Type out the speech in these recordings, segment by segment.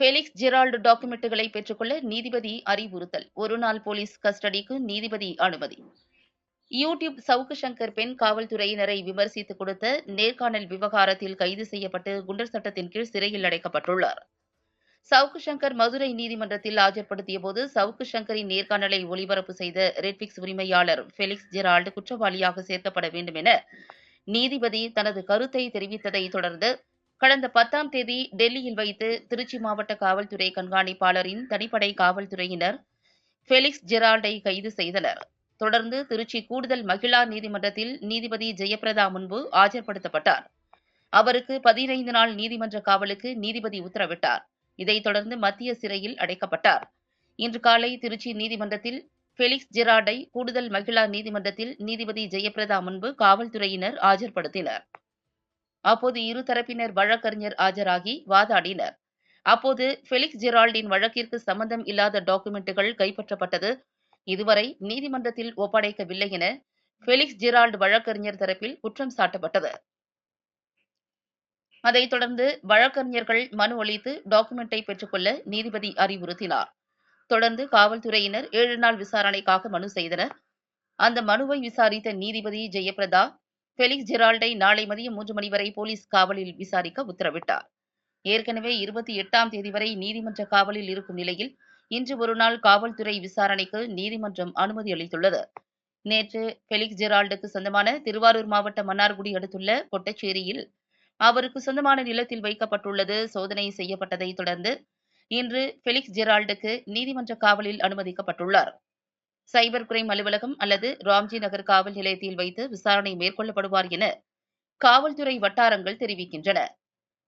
Felix Gerald டாக்குமெண்ட்டுகளை பெற்றுக்கொள்ள நீதிபதி அறிவுறுத்தல். ஒருநாள் போலீஸ் கஸ்டடிக்கு நீதிபதி அனுமதி. யூடியூப் சவுக்கு சங்கர் பெண் காவல்துறையினரை விமர்சித்து கொடுத்த நேர்காணல் விவகாரத்தில் கைது செய்யப்பட்டு குண்டர் சட்டத்தின் கீழ் சிறையில் அடைக்கப்பட்டுள்ளார். சவுக்கு சங்கர் மதுரை நீதிமன்றத்தில் ஆஜர்படுத்திய போது சவுக்கு சங்கரின் நேர்காணலை ஒளிபரப்பு செய்த ரெட்பிக்ஸ் உரிமையாளர் ஃபெலிக்ஸ் ஜெரால்டு குற்றவாளியாக சேர்க்கப்பட வேண்டும் என நீதிபதி தனது கருத்தை தெரிவித்ததை தொடர்ந்து கடந்த பத்தாம் தேதி டெல்லியில் வைத்து திருச்சி மாவட்ட காவல்துறை கண்காணிப்பாளரின் தனிப்படை காவல்துறையினர் ஃபெலிக்ஸ் ஜெரால்டை கைது செய்தனர். தொடர்ந்து திருச்சி கூடுதல் மகிழா நீதிமன்றத்தில் நீதிபதி ஜெயபிரதா முன்பு ஆஜர்படுத்தப்பட்டார். அவருக்கு பதினைந்து நாள் நீதிமன்ற காவலுக்கு நீதிபதி உத்தரவிட்டார். இதைத் தொடர்ந்து மத்திய சிறையில் அடைக்கப்பட்டார். இன்று காலை திருச்சி நீதிமன்றத்தில் ஃபெலிக்ஸ் ஜெரார்டை கூடுதல் மகிழா நீதிமன்றத்தில் நீதிபதி ஜெயபிரதா முன்பு காவல்துறையினர் ஆஜர்படுத்தினர். அப்போது இரு தரப்பினர் வழக்கறிஞர் ஆஜராகி வாதாடினர். அப்போது ஃபெலிக்ஸ் ஜெரால்டின் வழக்கிற்கு சம்பந்தம் இல்லாத டாக்குமெண்ட்டுகள் கைப்பற்றப்பட்டது. இதுவரை நீதிமன்றத்தில் ஒப்படைக்கவில்லை என ஃபெலிக்ஸ் ஜெரால்டு வழக்கறிஞர் தரப்பில் குற்றம் சாட்டப்பட்டது. அதைத் தொடர்ந்து வழக்கறிஞர்கள் மனு அளித்து டாக்குமெண்டை பெற்றுக்கொள்ள நீதிபதி அறிவுறுத்தினார். தொடர்ந்து காவல்துறையினர் ஏழு நாள் விசாரணைக்காக மனு செய்தனர். அந்த மனுவை விசாரித்த நீதிபதி ஜெயபிரதா ஃபெலிக்ஸ் ஜெரால்டை நாளை மதியம் மூன்று மணி வரை போலீஸ் காவலில் விசாரிக்க உத்தரவிட்டார். ஏற்கனவே இருபத்தி எட்டாம் தேதி வரை நீதிமன்ற காவலில் இருக்கும் நிலையில் இன்று ஒருநாள் காவல்துறை விசாரணைக்கு நீதிமன்றம் அனுமதி அளித்துள்ளது. நேற்று ஃபெலிக்ஸ் ஜெரால்டுக்கு சொந்தமான திருவாரூர் மாவட்டம் மன்னார்குடி அடுத்துள்ள கொட்டச்சேரியில் அவருக்கு சொந்தமான நிலத்தில் வைக்கப்பட்டுள்ளது சோதனை செய்யப்பட்டதை தொடர்ந்து இன்று ஃபெலிக்ஸ் ஜெரால்டுக்கு நீதிமன்ற காவலில் அனுமதிக்கப்பட்டுள்ளார். சைபர் கிரைம் அலுவலகம் அல்லது ராம்ஜி நகர் காவல் நிலையத்தில் வைத்து விசாரணை மேற்கொள்ளப்படுவார் என காவல்துறை வட்டாரங்கள் தெரிவிக்கின்றன.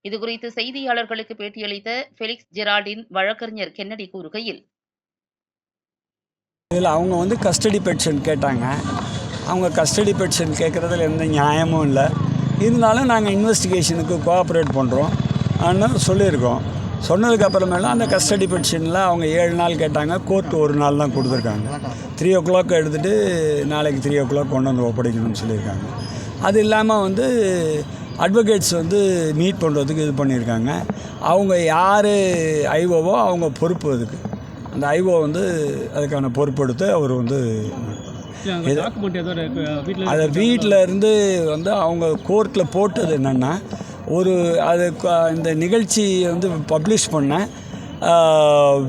இதுகுறித்து செய்தியாளர்களுக்கு பேட்டியளித்த ஃபெலிக்ஸ் ஜெரால்டின் வழக்கறிஞர் கென்னடி கூறுகையில் இதில் அவங்க வந்து கஸ்டடி பெட்ஷன் கேட்டாங்க. அவங்க கஸ்டடி பெட்ஷன் கேட்குறதுல எந்த நியாயமும் இல்லை. இருந்தாலும் நாங்கள் இன்வெஸ்டிகேஷனுக்கு கோஆப்ரேட் பண்ணுறோம் ஆனால் சொல்லியிருக்கோம். சொன்னதுக்கு அப்புறமேல அந்த கஸ்டடி பெட்ஷனில் அவங்க ஏழு நாள் கேட்டாங்க கோர்ட் ஒரு நாள் தான் கொடுத்துருக்காங்க. த்ரீ ஓ கிளாக் எடுத்துகிட்டு நாளைக்கு த்ரீ ஓ கிளாக் கொண்டு வந்து ஒப்படைக்கணும்னு சொல்லியிருக்காங்க. அது இல்லாமல் வந்து அட்வொகேட்ஸ் வந்து மீட் பண்ணுறதுக்கு இது பண்ணியிருக்காங்க. அவங்க யார் ஐஓவோ அவங்க பொறுப்பு அதுக்கு. அந்த ஐஓ வந்து அதுக்கான பொறுப்பெடுத்து அவர் வந்து அதை வீட்டில் இருந்து வந்து அவங்க கோர்ட்டில் போட்டது என்னென்னா ஒரு அது இந்த நிகழ்ச்சி வந்து பப்ளிஷ் பண்ண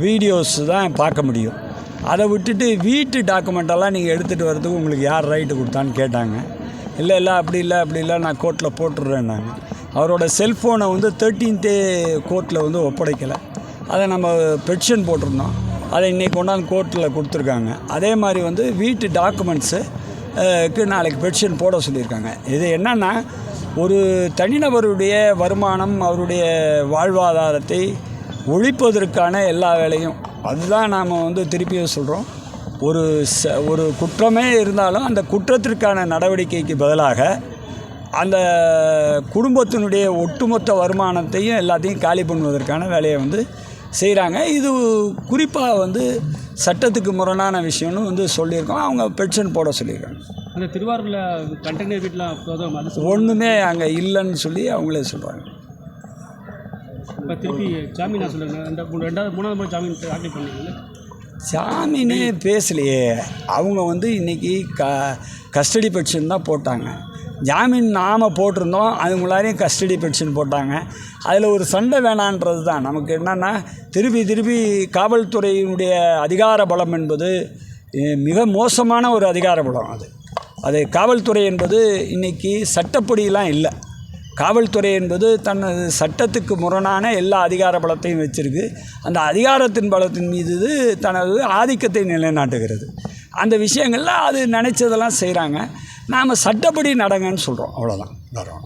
வீடியோஸ் தான் பார்க்க முடியும். அதை விட்டுட்டு வீட்டு டாக்குமெண்ட்டெல்லாம் நீங்கள் எடுத்துகிட்டு வரதுக்கு உங்களுக்கு யார் ரைட்டு கொடுத்தான்னு கேட்டாங்க. இல்லை இல்லை அப்படி இல்லை அப்படி இல்லை நான் கோர்ட்டில் போட்டுடுறேன்னாங்க. அவரோட செல்ஃபோனை வந்து தேர்ட்டீன்த்தே கோர்ட்டில் வந்து ஒப்படைக்கலை. அதை நம்ம பெட்டிஷன் போட்டிருந்தோம். அதை இன்றைக்கி கொண்டாந்து கோர்ட்டில் கொடுத்துருக்காங்க. அதே மாதிரி வந்து வீட்டு டாக்குமெண்ட்ஸு நாளைக்கு பெட்டிஷன் போட சொல்லியிருக்காங்க. இது என்னென்னா ஒரு தனிநபருடைய வருமானம் அவருடைய வாழ்வாதாரத்தை ஒழிப்பதற்கான எல்லா வேலையும். அதுதான் நாம் வந்து திருப்பியும் சொல்கிறோம் ஒரு ச ஒரு குற்றமே இருந்தாலும் அந்த குற்றத்திற்கான நடவடிக்கைக்கு பதிலாக அந்த குடும்பத்தினுடைய ஒட்டுமொத்த வருமானத்தையும் எல்லாத்தையும் காலி பண்ணுவதற்கான வேலையை வந்து செய்கிறாங்க இது குறிப்பாக வந்து சட்டத்துக்கு முரணான விஷயம்னு வந்து சொல்லியிருக்கோம். அவங்க பென்ஷன் போட சொல்லியிருக்காங்க. அந்த திருவாரூரில் கண்டெய்னர் வீட்டில் அது ஒன்றுமே அங்கே இல்லைன்னு சொல்லி அவங்களே சொல்கிறாங்க இப்போ திருப்பி ஜாமீனா சொல்லுங்க. அந்த மூணு- ரெண்டாவது மூணாவது முறை ஜாமீன் தாக்கல் பண்ணீங்கல்ல? ஜாமீனே பேசலையே. அவங்க வந்து இன்றைக்கி க கஸ்டடி பென்ஷன் தான் போட்டாங்க. ஜாமீன் நாம் போட்டிருந்தோம் அவங்களாரையும் கஸ்டடி பென்ஷன் போட்டாங்க. அதில் ஒரு சண்டை வேணான்றது தான். நமக்கு என்னென்னா திருப்பி திருப்பி காவல்துறையினுடைய அதிகார பலம் என்பது மிக மோசமான ஒரு அதிகார பலம் அது. அது காவல்துறை என்பது இன்றைக்கி சட்டப்படியெலாம் இல்லை. காவல்துறை என்பது தனது சட்டத்துக்கு முரணான எல்லா அதிகார பலத்தையும் வச்சிருக்கு. அந்த அதிகாரத்தின் பலத்தின் மீது தனது ஆதிக்கத்தை நிலைநாட்டுகிறது. அந்த விஷயங்களில் அது நினச்சதெல்லாம் செய்கிறாங்க நாம் சட்டப்படி நடங்கன்னு சொல்கிறோம் அவ்வளோதான் வரோம்